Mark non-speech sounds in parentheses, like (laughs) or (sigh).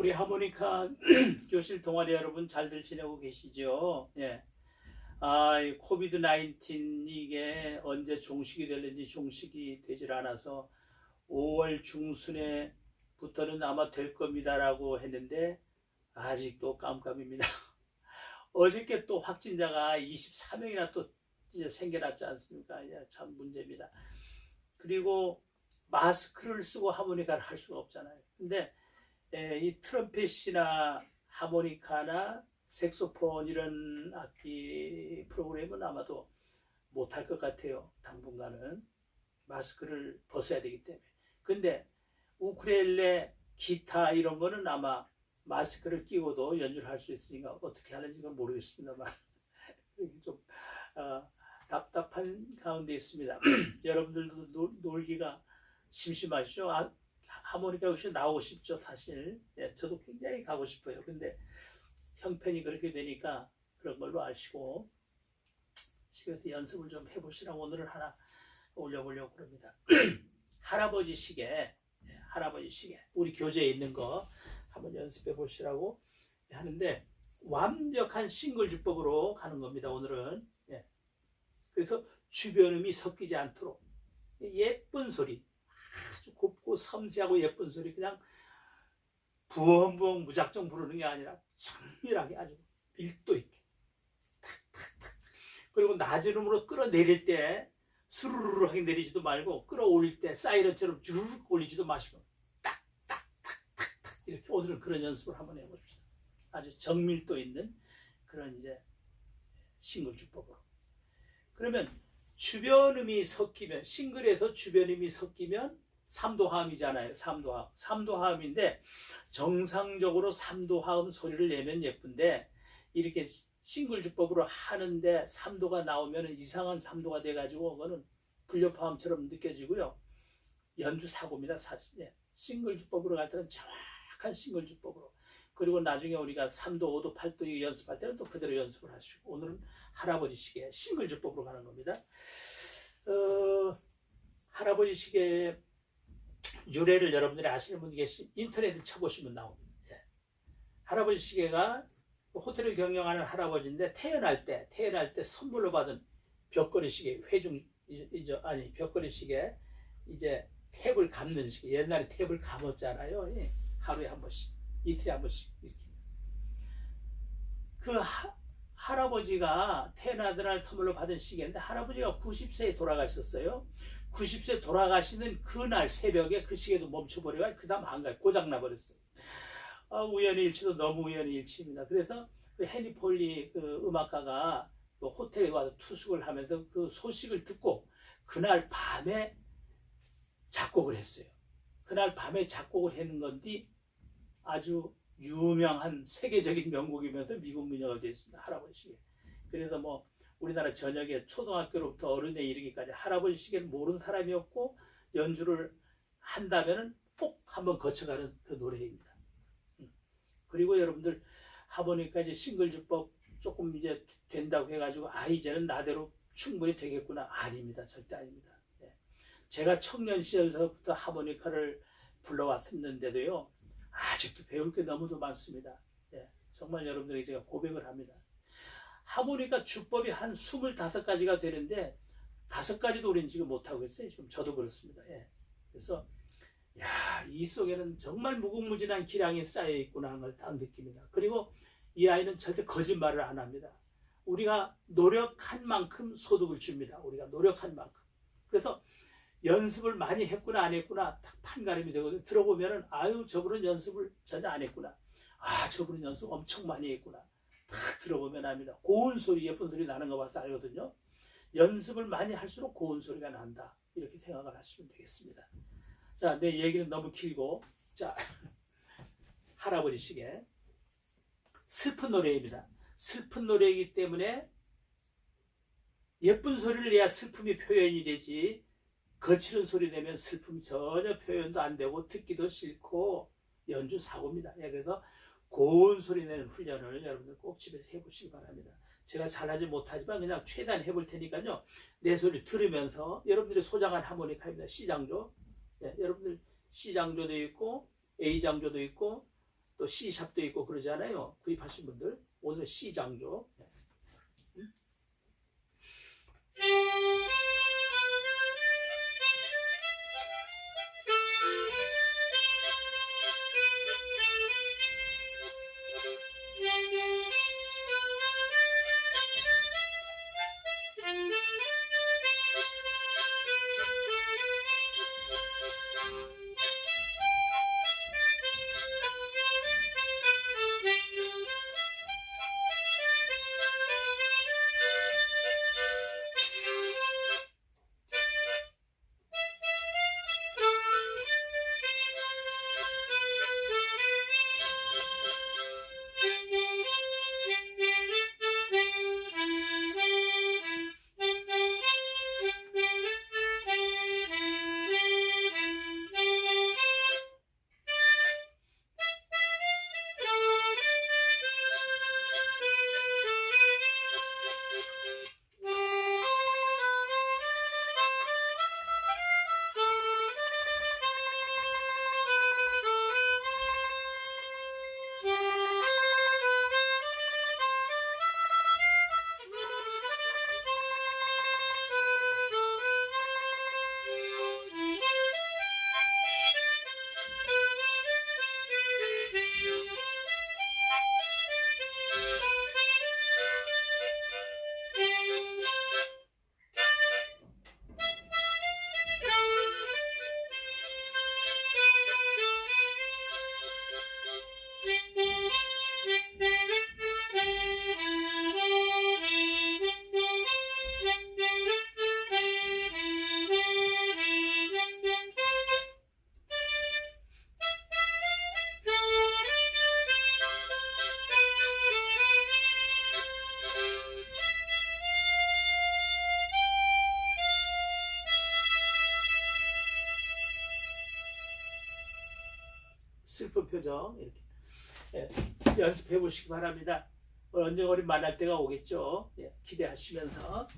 우리 하모니카 (clears throat) 교실 동아리 여러분 잘들 지내고 계시죠? 예. 아, 이 코비드 19 이게 언제 종식이 될는지 종식이 되질 않아서 5월 중순에부터는 아마 될 겁니다라고 했는데 아직도 깜깜입니다. (laughs) 어저께 또 확진자가 24명이나 또 이제 생겨났지 않습니까? 이제 참 문제입니다. 그리고 마스크를 쓰고 하모니카를 할 수가 없잖아요. 근데 예, 이 트럼펫이나 하모니카나 색소폰 이런 악기 프로그램은 아마도 못할 것 같아요. 당분간은 마스크를 벗어야 되기 때문에. 근데 우크렐레, 기타 이런 거는 아마 마스크를 끼고도 연주를 할 수 있으니까 어떻게 하는지 는 모르겠습니다만 (laughs) 좀 어, 답답한 가운데 있습니다. (clears throat) 여러분들도 놀, 놀기가 심심하시죠? 아, 하모니카 역시 나오고 싶죠, 사실. 예, 저도 굉장히 가고 싶어요. 근데 형편이 그렇게 되니까 그런 걸로 아시고 집에서 연습을 좀 해보시라고 오늘은 하나 올려보려고 그럽니다. (clears throat) 할아버지 시계, 예, 할아버지 시계, 우리 교재에 있는 거 한번 연습해 보시라고 하는데 완벽한 싱글 주법으로 가는 겁니다. 오늘은. 예. 그래서 주변음이 섞이지 않도록 예쁜 소리, 곱고 섬세하고 예쁜 소리 그냥 부엉부엉 무작정 부르는 게 아니라 정밀하게 아주 밀도 있게 탁탁탁 그리고 낮은 음으로 끌어내릴 때 수르르르하게 내리지도 말고 끌어올릴 때 사이렌처럼 주르륵 올리지도 마시고 딱딱딱딱딱 이렇게 오늘은 그런 연습을 한번 해봅시다. 아주 정밀도 있는 그런 이제 싱글 주법으로. 그러면 주변음이 섞이면 싱글에서 주변음이 섞이면 삼도하음이잖아요. 삼도하음. 삼도하음인데 정상적으로 삼도하음 소리를 내면 예쁜데 이렇게 싱글 주법으로 하는데 삼도가 나오면 이상한 삼도가 돼가지고 그거는 불협화음처럼 느껴지고요. 연주 사고입니다. 사실 예. 싱글 주법으로 갈 때는 정확한 싱글 주법으로 그리고 나중에 우리가 3도, 5도, 8도 연습할 때는 또 그대로 연습을 하시고 오늘은 할아버지 시계 싱글 주법으로 가는 겁니다. 어, 할아버지 시계의 유래를 여러분들이 아시는 분이 계신 인터넷에 쳐보시면 나옵니다. 예. 할아버지 시계가 호텔을 경영하는 할아버지인데 태어날 때 태어날 때 선물로 받은 벽걸이 시계 회중 이제 아니 벽걸이 시계 이제 탭을 감는 시계 옛날에 탭을 감았잖아요. 예. 하루에 한 번씩 이틀에 한 번씩 이렇게 그 하, 할아버지가 태어나던 날 선물로 받은 시계인데 할아버지가 90세에 돌아가셨어요. 90세 돌아가시는 그날 새벽에 그 시계도 멈춰버려가 그 다음 안 가요. 고장나 버렸어요. 아, 우연히 일치도 너무 우연히 일치입니다. 그래서 그 해니 폴리 그 음악가가 그 호텔에 와서 투숙을 하면서 그 소식을 듣고 그날 밤에 작곡을 했어요. 그날 밤에 작곡을 했는 건데 아주 유명한 세계적인 명곡이면서 미국 민요가 되었습니다. 할아버지 시계. 그래서 뭐 우리나라 전역에 초등학교로부터 어른에 이르기까지 할아버지 시계를 모르는 사람이 없고 연주를 한다면은 꼭 한번 거쳐가는 그 노래입니다. 음. 그리고 여러분들 하모니카 이제 싱글 주법 조금 이제 된다고 해가지고 아 이제는 나대로 충분히 되겠구나 아닙니다 절대 아닙니다. 네. 제가 청년 시절부터 하모니카를 불러왔었는데도요 아직도 배울 게 너무도 많습니다. 네. 정말 여러분들에게 제가 고백을 합니다. 하모니카 주법이 한 25가지가 되는데 다섯 가지도 우리는 지금 못하고 있어요. 지금 저도 그렇습니다. 예. 그래서 야, 이 속에는 정말 무궁무진한 기량이 쌓여 있구나 하는 걸 딱 느낍니다. 그리고 이 아이는 절대 거짓말을 안 합니다. 우리가 노력한 만큼 소득을 줍니다. 우리가 노력한 만큼. 그래서 연습을 많이 했구나 안 했구나 딱 판가름이 되거든요. 들어보면은 아유 저분은 연습을 전혀 안 했구나. 아 저분은 연습 엄청 많이 했구나. 딱 들어보면 압니다. 고운 소리 예쁜 소리 나는 거 봐서 알거든요. 연습을 많이 할수록 고운 소리가 난다. 이렇게 생각을 하시면 되겠습니다. 자, 내 얘기는 너무 길고 자 (laughs) 할아버지 시계 슬픈 노래입니다. 슬픈 노래이기 때문에 예쁜 소리를 내야 슬픔이 표현이 되지 거칠은 소리 내면 슬픔 전혀 표현도 안 되고 듣기도 싫고 연주 사고입니다. 예, 그래서 고운 소리 내는 훈련을 여러분들 꼭 집에서 해보시기 바랍니다. 제가 잘하지 못하지만 그냥 최대한 해볼 테니까요. 내 소리를 들으면서 여러분들이 소장한 하모니카입니다. C장조. 예, 여러분들 C장조도 있고 A장조도 있고 또 C샵도 있고 그러잖아요. 구입하신 분들 오늘 C 장조. 슬픈 표정 이렇게 예, 연습해 보시기 바랍니다. 언젠가 우리 만날 때가 오겠죠. 예, 기대하시면서